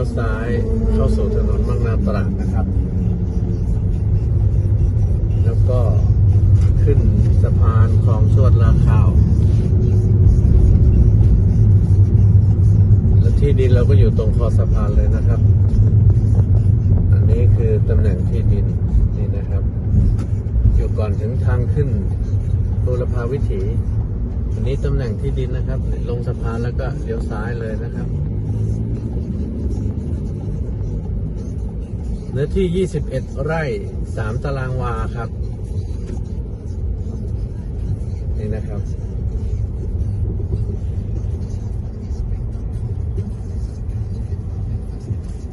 ยวซ้ายเข้าสู่ถนนบางนาตราดนะครับ แล้วก็ขึ้นสะพานคลองชวดลาข้าว และที่ดินเราก็อยู่ตรงคอสะพานเลยนะครับ อันนี้คือตำแหน่งที่ดินนี่นะครับ อยู่ก่อนถึงทางขึ้นบูรพาวิถีอันนี้ตำแหน่งที่ดินนะครับ ลงสะพานแล้วก็เลี้ยวซ้ายเลยนะครับ เนื้อที่ 21 ไร่ 3 ตารางวาครับ นี่นะครับ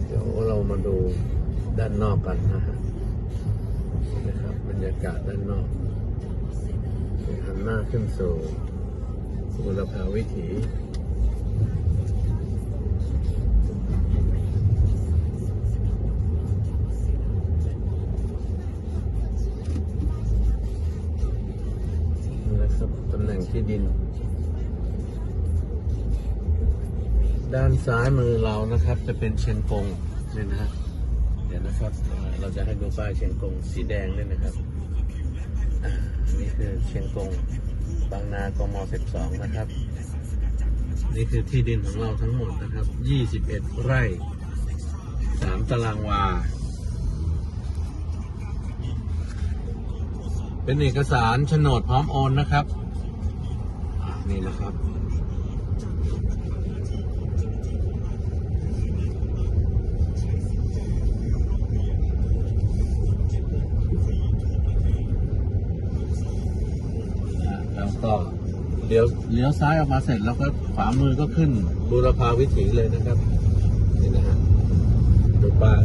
เดี๋ยวเรามาดูด้านนอกกันนะฮะนะครับบรรยากาศด้านนอกหันหน้าขึ้นสู่บุรพาวิถี ที่ดิน ด้านซ้ายมือเรานะครับ จะเป็นเชียงกงเนี่ยนะฮะเดี๋ยวนะครับ เราจะให้ดูป้ายเชียงกงสีแดงด้วยนะครับอันนี่คือเชียงกงบางนากม 12 นะครับ นี่คือที่ดินของเราทั้งหมดนะครับ 21 ไร่ 3 ตารางวา เป็นเอกสารโฉนดพร้อมโอนนะครับ นี่นะครับ แล้วก็เลี้ยวเลี้ยวซ้ายออกมาเสร็จแล้วก็ขวามือก็ขึ้นบูรพาวิถีเลยนะครับ นี่นะฮะดูป้าย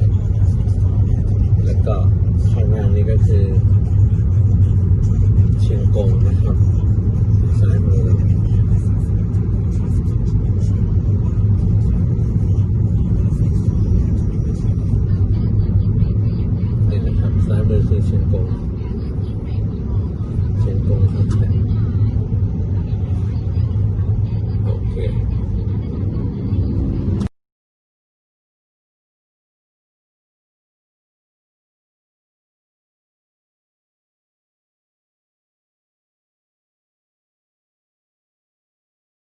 นี่